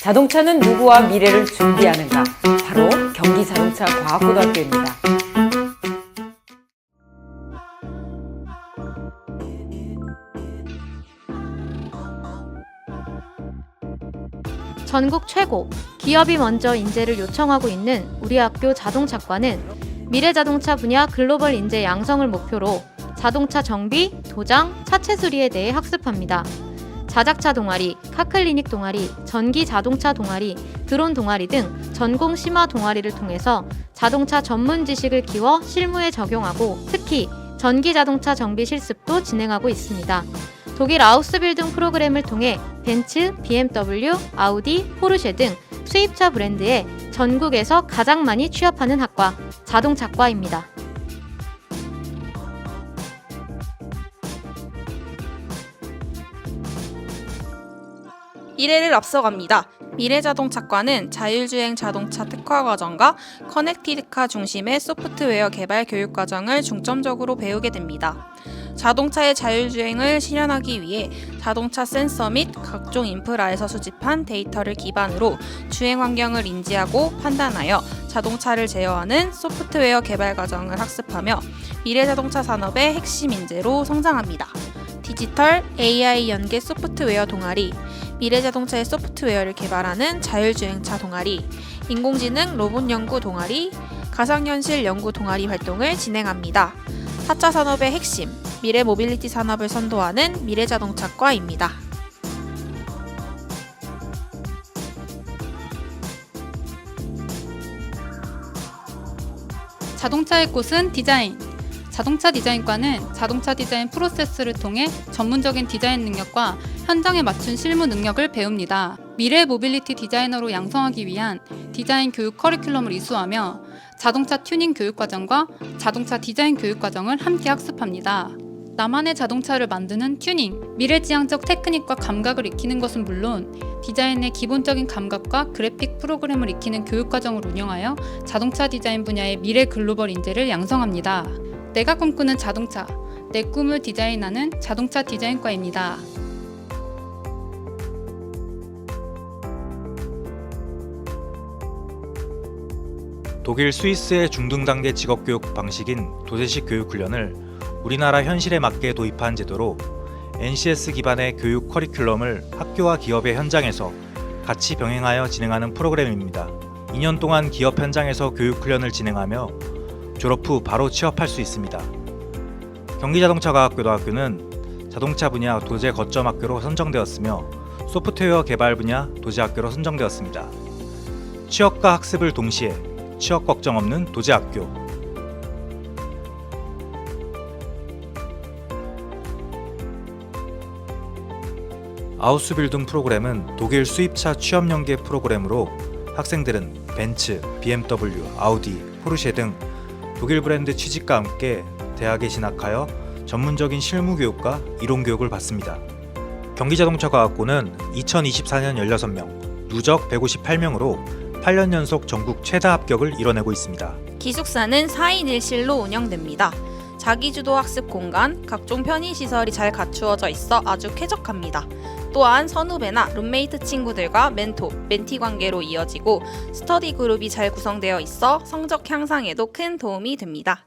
자동차는 누구와 미래를 준비하는가? 바로 경기 자동차 과학고등학교입니다. 전국 최고 기업이 먼저 인재를 요청하고 있는 우리 학교 자동차과는 미래 자동차 분야 글로벌 인재 양성을 목표로 자동차 정비, 도장, 차체 수리에 대해 학습합니다. 자작차 동아리, 카클리닉 동아리, 전기 자동차 동아리, 드론 동아리 등 전공 심화 동아리를 통해서 자동차 전문 지식을 키워 실무에 적용하고 특히 전기 자동차 정비 실습도 진행하고 있습니다. 독일 아우스빌딩 프로그램을 통해 벤츠, BMW, 아우디, 포르쉐 등 수입차 브랜드에 전국에서 가장 많이 취업하는 학과 자동차과입니다. 미래를 앞서갑니다. 미래자동차과는 자율주행 자동차 특화 과정과 커넥티드카 중심의 소프트웨어 개발 교육 과정을 중점적으로 배우게 됩니다. 자동차의 자율주행을 실현하기 위해 자동차 센서 및 각종 인프라에서 수집한 데이터를 기반으로 주행 환경을 인지하고 판단하여 자동차를 제어하는 소프트웨어 개발 과정을 학습하며 미래 자동차 산업의 핵심 인재로 성장합니다. 디지털 AI 연계 소프트웨어 동아리, 미래자동차의 소프트웨어를 개발하는 자율주행차 동아리, 인공지능 로봇 연구 동아리, 가상현실 연구 동아리 활동을 진행합니다. 4차 산업의 핵심, 미래 모빌리티 산업을 선도하는 미래자동차과입니다. 자동차의 꽃은 디자인. 자동차 디자인과는 자동차 디자인 프로세스를 통해 전문적인 디자인 능력과 현장에 맞춘 실무 능력을 배웁니다. 미래 모빌리티 디자이너로 양성하기 위한 디자인 교육 커리큘럼을 이수하며 자동차 튜닝 교육 과정과 자동차 디자인 교육 과정을 함께 학습합니다. 나만의 자동차를 만드는 튜닝, 미래지향적 테크닉과 감각을 익히는 것은 물론 디자인의 기본적인 감각과 그래픽 프로그램을 익히는 교육 과정을 운영하여 자동차 디자인 분야의 미래 글로벌 인재를 양성합니다. 내가 꿈꾸는 자동차, 내 꿈을 디자인하는 자동차 디자인과입니다. 독일 스위스의 중등 단계 직업 교육 방식인 도제식 교육 훈련을 우리나라 현실에 맞게 도입한 제도로 NCS 기반의 교육 커리큘럼을 학교와 기업의 현장에서 같이 병행하여 진행하는 프로그램입니다. 2년 동안 기업 현장에서 교육 훈련을 진행하며 졸업 후 바로 취업할 수 있습니다. 경기자동차과학고등학교는 자동차 분야 도제 거점 학교로 선정되었으며 소프트웨어 개발 분야 도제 학교로 선정되었습니다. 취업과 학습을 동시에 취업 걱정 없는 도제 학교. 아우스빌딩 프로그램은 독일 수입차 취업 연계 프로그램으로 학생들은 벤츠, BMW, 아우디, 포르쉐 등 독일 브랜드 취직과 함께 대학에 진학하여 전문적인 실무 교육과 이론 교육을 받습니다. 경기자동차과학고는 2024년 16명, 누적 158명으로 8년 연속 전국 최다 합격을 이뤄내고 있습니다. 기숙사는 4인 1실로 운영됩니다. 자기주도 학습 공간, 각종 편의 시설이 잘 갖추어져 있어 아주 쾌적합니다. 또한 선후배나 룸메이트 친구들과 멘토, 멘티 관계로 이어지고 스터디 그룹이 잘 구성되어 있어 성적 향상에도 큰 도움이 됩니다.